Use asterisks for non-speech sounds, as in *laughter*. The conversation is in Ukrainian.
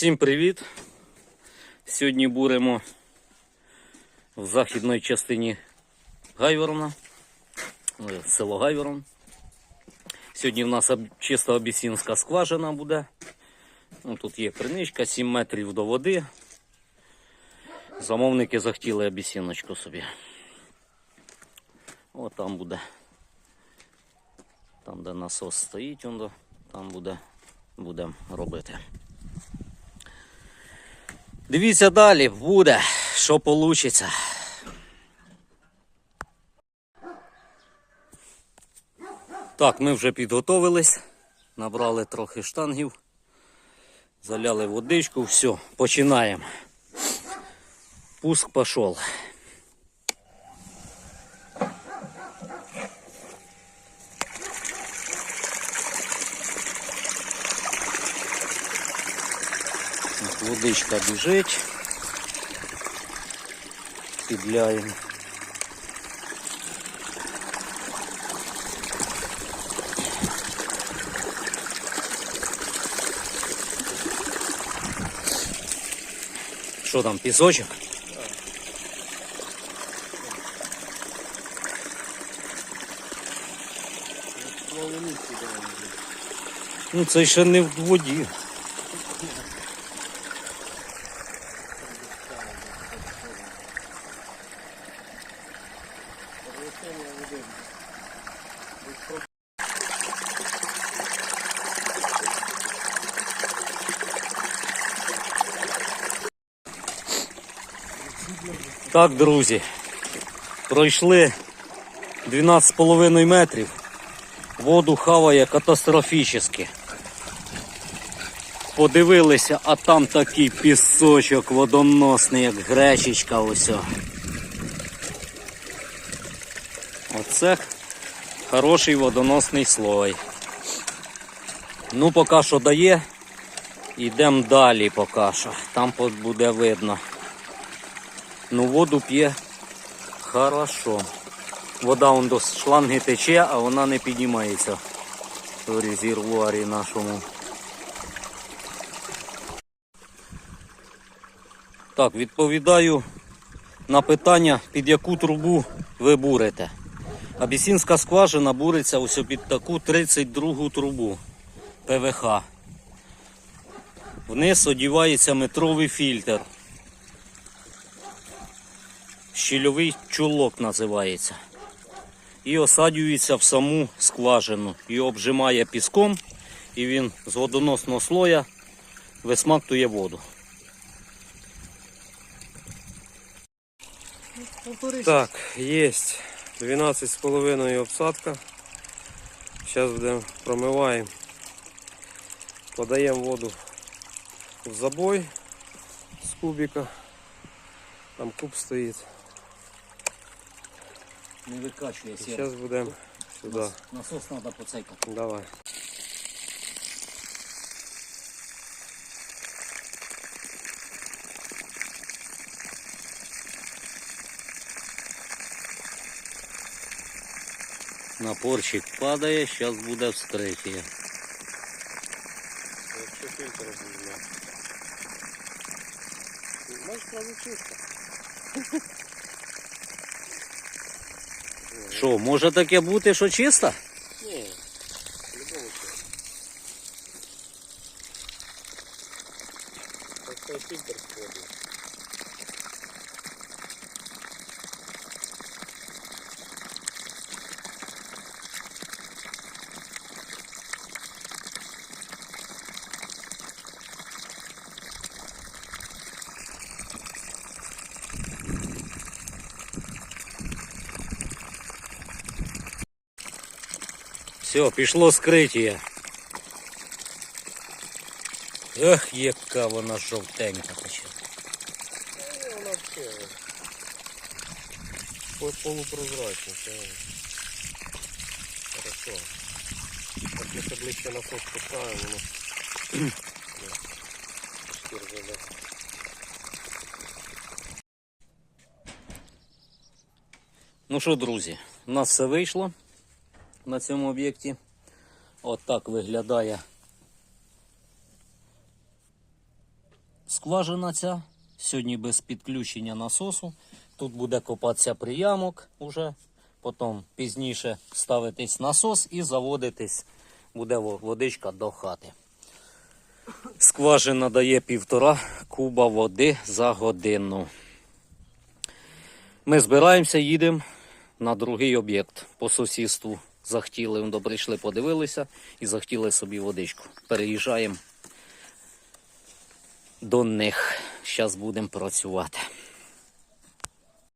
Всім привіт! Сьогодні буримо в західній частині Гайворона, е, село Гайворон. Сьогодні в нас об- чисто абісінська скважина буде. Ну, тут є криничка, 7 метрів до води. Замовники захотіли абісіночку собі. О, там буде. Там, де насос стоїть, там буде, будемо робити. Дивіться далі, буде, що вийде. Так, ми вже підготовились, набрали трохи штангів, заляли водичку, все, починаємо. Пуск пішов. Водичка біжить. Підляємо. Що там, пісочок? Ну це ще не в воді. Так, друзі, пройшли 12,5 метрів. Воду хаває катастрофічно. Подивилися, а там такий пісочок водоносний, як гречечка ось. Оце хороший водоносний слой. Ну, поки що дає. Йдемо далі поки що. Там буде видно. Ну, воду п'є хорошо. Вода он до шланги тече, а вона не піднімається в резервуарі нашому. Так, відповідаю на питання, під яку трубу ви бурите. Абісінська скважина буриться ось під таку 32 трубу ПВХ. Вниз одівається метровий фільтр. Щільовий чулок називається. І осаджується в саму скважину. І обжимає піском, і він з водоносного слоя висмактує воду. Так, есть 12 с половиной обсадка. Сейчас будем промываем. Подаем воду в забой с кубика. Там куб стоит. Не викачує Сейчас будем сюда. Насос треба поцейкати. Давай. Напорчик падає, зараз буде вскриття. Вообще фильтр разъединял. Знаешь, сразу чисто. Що, може таке бути, що чисто? Ні, по-любому чисто. Просто фильтр сходит. Все, пішло скриття. Ех, яка вона жовтенька. Ну, вона по- полупрозрачна. Це хорошо. Так якщо ближче на фото поставимо, воно *clears throat* шкір. Ну що, друзі, у нас все вийшло на цьому об'єкті. От так виглядає скважина ця. Сьогодні без підключення насосу. Тут буде копатися приямок уже. Потім пізніше ставитись насос і заводитись буде водичка до хати. Скважина дає півтора куба води за годину. Ми збираємося, їдемо на другий об'єкт по сусідству. Захотіли, ну, прийшли, подивилися і захотіли собі водичку. Переїжджаємо до них. Зараз будемо працювати.